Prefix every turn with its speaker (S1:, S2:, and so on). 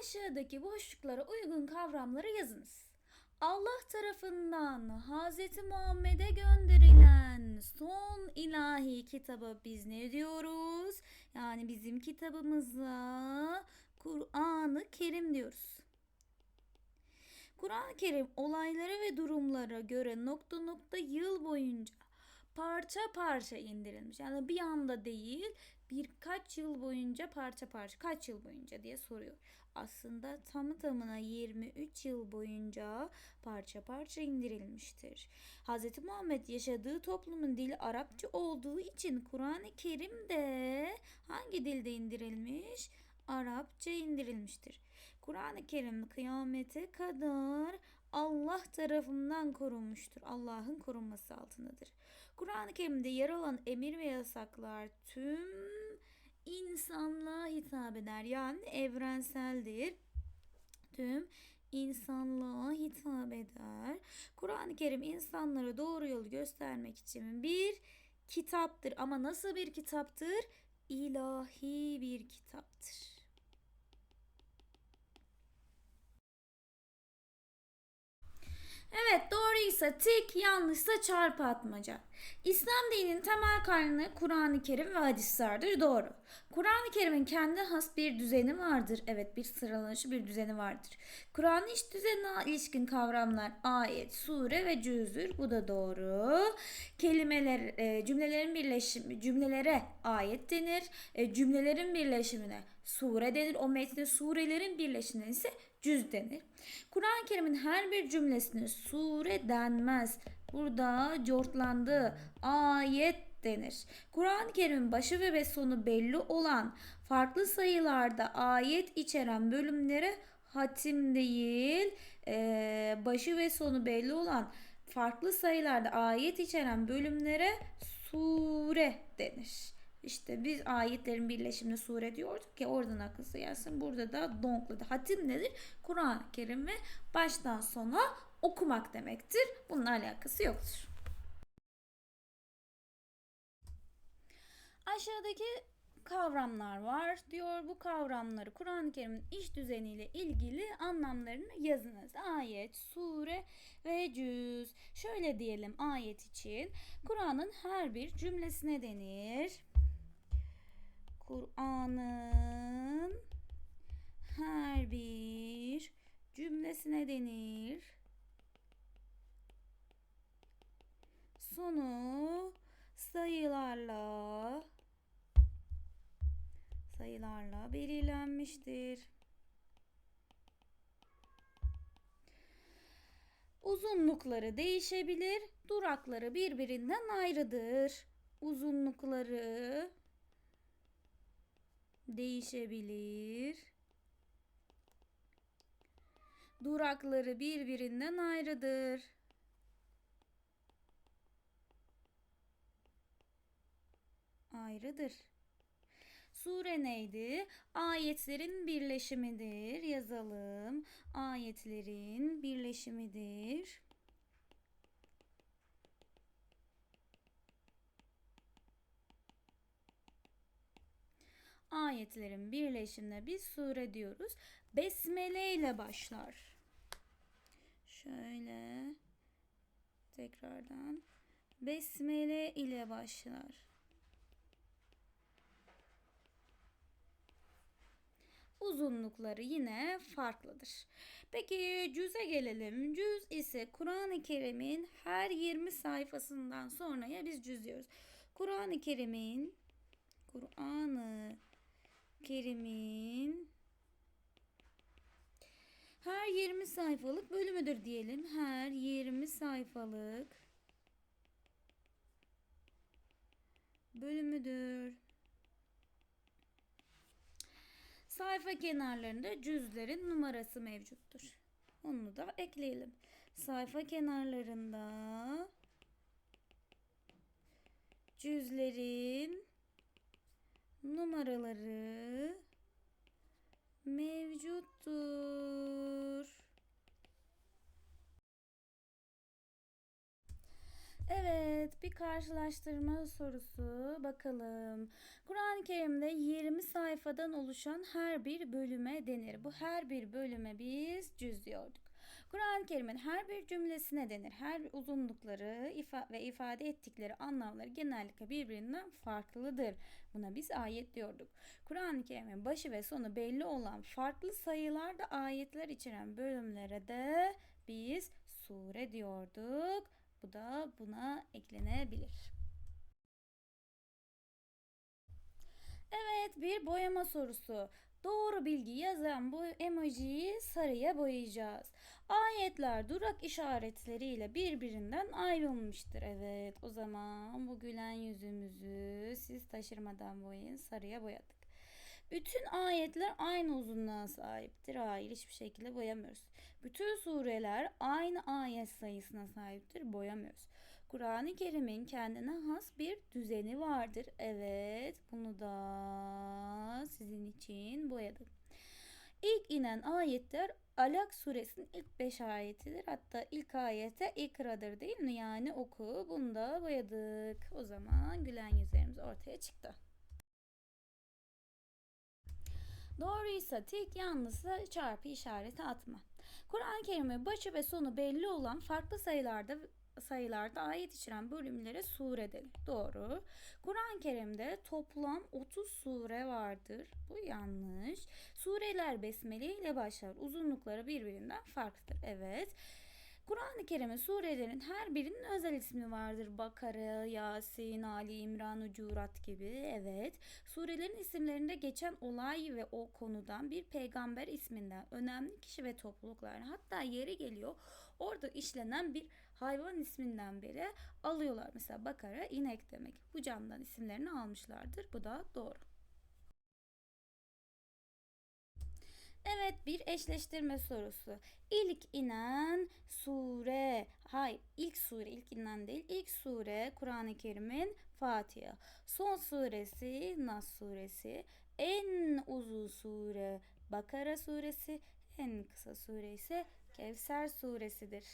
S1: Aşağıdaki boşluklara uygun kavramları yazınız. Allah tarafından Hz. Muhammed'e gönderilen son ilahi kitaba biz ne diyoruz? Yani bizim kitabımıza Kur'an-ı Kerim diyoruz. Kur'an-ı Kerim olaylara ve durumlara göre nokta nokta yıl boyunca parça parça indirilmiş. Yani bir anda değil birkaç yıl boyunca parça parça kaç yıl boyunca diye soruyor. Aslında tamı tamına 23 yıl boyunca parça parça indirilmiştir. Hz. Muhammed yaşadığı toplumun dili Arapça olduğu için Kur'an-ı Kerim de hangi dilde indirilmiş? Arapça indirilmiştir. Kur'an-ı Kerim kıyamete kadar Allah tarafından korunmuştur. Allah'ın korunması altındadır. Kur'an-ı Kerim'de yer alan emir ve yasaklar tüm insanlığa hitap eder. Yani evrenseldir. Tüm insanlığa hitap eder. Kur'an-ı Kerim insanlara doğru yolu göstermek için bir kitaptır. Ama nasıl bir kitaptır? İlahi bir kitaptır. Evet doğruysa tik, yanlışsa çarpı atmaca. İslam dininin temel kaynağı Kur'an-ı Kerim ve hadislerdir. Doğru. Kur'an-ı Kerim'in kendi has bir düzeni vardır. Evet bir sıralanışı bir düzeni vardır. Kur'an'ın iç düzenine ilişkin kavramlar ayet, sure ve cüzdür. Bu da doğru. Kelimeler, e, cümlelerin birleşimi, cümlelere ayet denir. E, cümlelerin birleşimine sure denir. O metnin surelerin birleşimine ise cüz denir. Kur'an-ı Kerim'in her bir cümlesine sure denmez. Burada cortlandı. Ayet denir. Kur'an-ı Kerim'in başı ve sonu belli olan farklı sayılarda ayet içeren bölümlere hatim değil, başı ve sonu belli olan farklı sayılarda ayet içeren bölümlere sure denir. İşte biz ayetlerin birleşimine sure diyorduk ki oradan aklısı gelsin. Burada da donkladı. Hatim nedir? Kur'an-ı Kerim ve baştan sona okumak demektir. Bununla alakası yoktur. Aşağıdaki kavramlar var diyor. Bu kavramları Kur'an-ı Kerim'in iş düzeniyle ilgili anlamlarını yazınız. Ayet, sure ve cüz. Şöyle diyelim ayet için. Kur'an'ın her bir cümlesine denir. Kur'an'ın her bir cümlesine denir. Sonu sayılarla sayılarla belirlenmiştir. Uzunlukları değişebilir, durakları birbirinden ayrıdır. Uzunlukları değişebilir. Durakları birbirinden ayrıdır. Ayrıdır. Sure neydi? Ayetlerin birleşimidir. Yazalım. Ayetlerin birleşimidir. Ayetlerin birleşimine biz sure diyoruz. Besmele ile başlar. Şöyle tekrardan Besmele ile başlar. uzunlukları yine farklıdır. Peki cüze gelelim. Cüz ise Kur'an-ı Kerim'in her 20 sayfasından sonraya biz cüz diyoruz. Kur'an-ı Kerim'in Kur'an-ı Kerim'in her 20 sayfalık bölümüdür diyelim. Her 20 sayfalık bölümüdür. Sayfa kenarlarında cüzlerin numarası mevcuttur. Onu da ekleyelim. Sayfa kenarlarında cüzlerin numaraları mevcuttur. Evet, bir karşılaştırma sorusu bakalım. Kur'an-ı Kerim'de 20 sayfa sayfadan oluşan her bir bölüme denir. Bu her bir bölüme biz cüz diyorduk. Kur'an-ı Kerim'in her bir cümlesine denir. Her uzunlukları ifa ve ifade ettikleri anlamları genellikle birbirinden farklıdır. Buna biz ayet diyorduk. Kur'an-ı Kerim'in başı ve sonu belli olan farklı sayılarda ayetler içeren bölümlere de biz sure diyorduk. Bu da buna eklenebilir. Evet bir boyama sorusu. Doğru bilgi yazan bu emojiyi sarıya boyayacağız. Ayetler durak işaretleriyle birbirinden ayrılmıştır. Evet o zaman bu gülen yüzümüzü siz taşırmadan boyayın sarıya boyadık. Bütün ayetler aynı uzunluğa sahiptir. Hayır hiçbir şekilde boyamıyoruz. Bütün sureler aynı ayet sayısına sahiptir. Boyamıyoruz. Kur'an-ı Kerim'in kendine has bir düzeni vardır. Evet, bunu da için boyadım. İlk inen ayetler Alak suresinin ilk 5 ayetidir. Hatta ilk ayete ikradır değil mi? Yani oku. Bunu da boyadık. O zaman gülen yüzlerimiz ortaya çıktı. Doğruysa tik, yanlışsa çarpı işareti atma. Kur'an-ı Kerim'in başı ve sonu belli olan farklı sayılarda sayılarda ayet içeren bölümlere sure denir. Doğru. Kur'an-ı Kerim'de toplam 30 sure vardır. Bu yanlış. Sureler besmele ile başlar. Uzunlukları birbirinden farklıdır. Evet. Kur'an-ı Kerim'in surelerin her birinin özel ismi vardır. Bakara, Yasin, Ali İmran, Ucurat gibi. Evet. Surelerin isimlerinde geçen olay ve o konudan bir peygamber isminden önemli kişi ve topluluklar hatta yeri geliyor orada işlenen bir hayvan isminden beri alıyorlar. Mesela Bakara inek demek. Bu candan isimlerini almışlardır. Bu da doğru. Evet bir eşleştirme sorusu. İlk inen sure, hayır ilk sure ilk inen değil ilk sure Kur'an-ı Kerim'in Fatiha. Son suresi Nas suresi. En uzun sure Bakara suresi. En kısa sure ise Kevser suresidir.